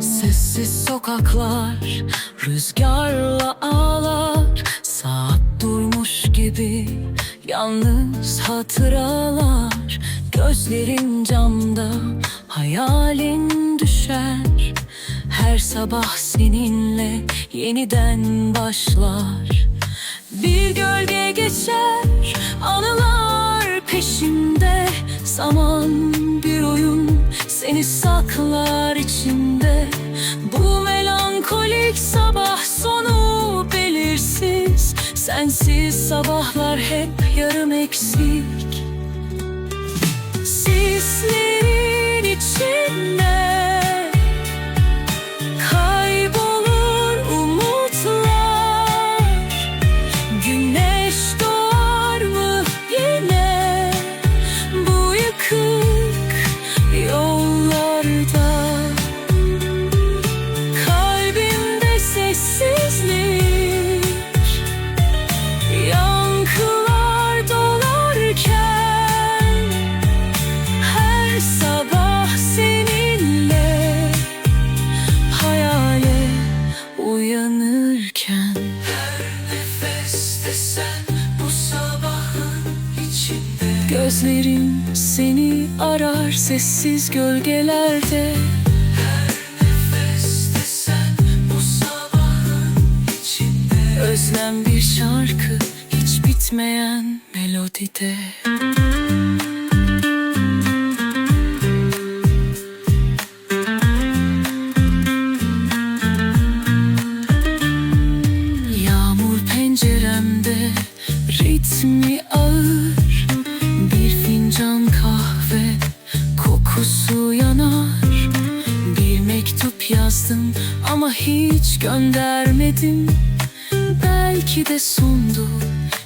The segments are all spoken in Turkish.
Sessiz sokaklar rüzgarla ağlar. Saat durmuş gibi yalnız hatıralar. Gözlerin camda hayalin düşer. Her sabah seninle yeniden başlar Zaman bir oyun seni saklar içinde. Bu melankolik sabah sonu belirsiz. Sensiz sabahlar hep yarım eksik. Sislerin Gözlerim seni arar sessiz gölgelerde. Her nefeste sen bu sabahın içinde Özlem bir şarkı hiç bitmeyen melodide. Yağmur penceremde ritmi kokusu yanar. Bir mektup yazdım ama hiç göndermedim. Belki de sondu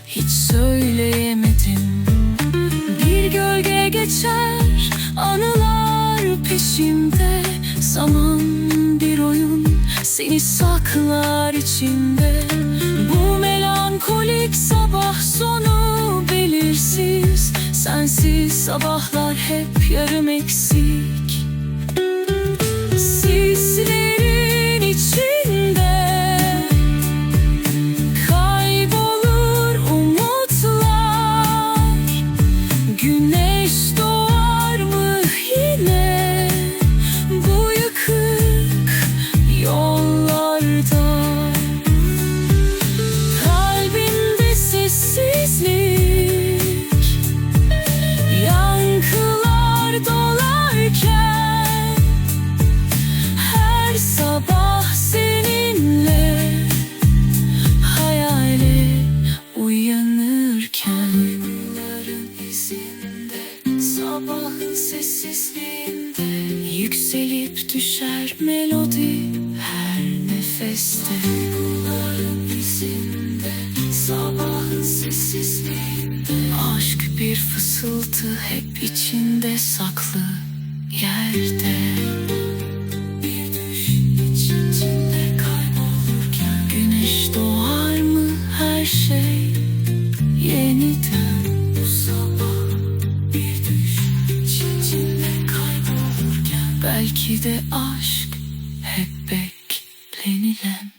hiç söyleyemedim. Bir gölge geçer anılar peşimde. Zaman bir oyun seni saklar içinde. Bu Sensiz sabahlar hep yarım eksik Yükselip düşer melodi Her nefeste. Uykuların izinde Sabahın sessizliğinde. Aşk bir fısıltı hep içinde saklı Yerde. Güneş doğar mı her şey Belki de aşk hep beklenilen